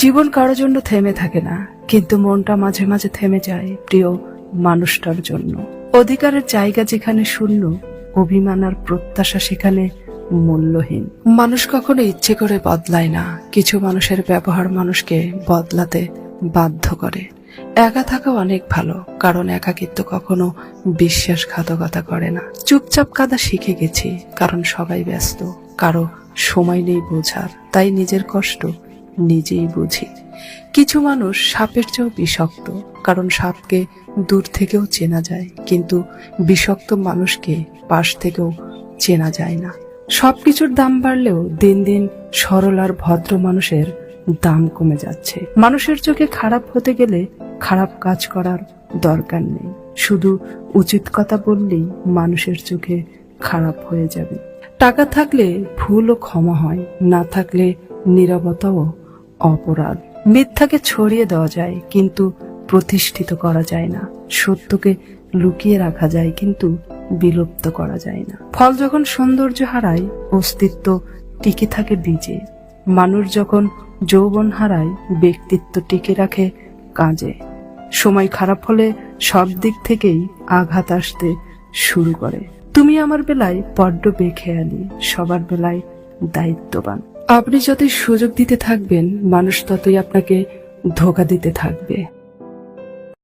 জীবন কারোর জন্য থেমে থাকে না, কিন্তু মনটা মাঝে মাঝে থেমে যায় প্রিয় মানুষটার জন্য। অধিকারের জায়গা যেখানে শূন্য, অভিমান আর প্রত্যাশা সেখানে মূল্যহীন। মানুষ কখনো ইচ্ছে করে বদলায় না, কিছু মানুষের ব্যবহার মানুষকে বদলাতে বাধ্য করে। একা থাকা অনেক ভালো, কারণ একাকিত্ব কখনো বিশ্বাসঘাতকতা করে না। চুপচাপ কাদা শিখে গেছি, কারণ সবাই ব্যস্ত, কারও সময় নেই বোঝার, তাই নিজের কষ্ট নিজেই বুঝি। কিছু মানুষ সাপের চেয়েও বিষাক্ত, কারণ সাপকে দূর থেকেও চেনা যায়, কিন্তু বিষাক্ত মানুষকে পাশ থেকেও চেনা যায় না। সবকিছুর দাম বাড়লেও দিন দিন সরল আর ভদ্র মানুষের দাম কমে যাচ্ছে। মানুষের চোখে খারাপ হতে গেলে খারাপ কাজ করার দরকার নেই। শুধু উচিত কথা বললেই মানুষের চোখে খারাপ হয়ে যাবে। টাকা থাকলে ভুলও ক্ষমা হয়, না থাকলে নীরবতাও অপরাধ। মিথ্যাকে ছড়িয়ে দেওয়া যায়, কিন্তু প্রতিষ্ঠিত করা যায় না। সত্যকে লুকিয়ে রাখা যায়, কিন্তু বিলুপ্ত করা যায় না। ফল যখন সৌন্দর্য হারায়, অস্তিত্ব টিকে থাকে বীজে। মানুষ যখন যৌবন হারায়, ব্যক্তিত্ব টিকে রাখে কাজে। সময় খারাপ হলে সব দিক থেকেই আঘাত আসতে শুরু করে। তুমি আমার বেলায় বড্ড বেখেয়ালি সবার বেলায় দায়িত্ববান। আপনি যতই সুযোগ দিতে থাকবেন মানুষ ততই আপনাকে ধোকা দিতে থাকবে।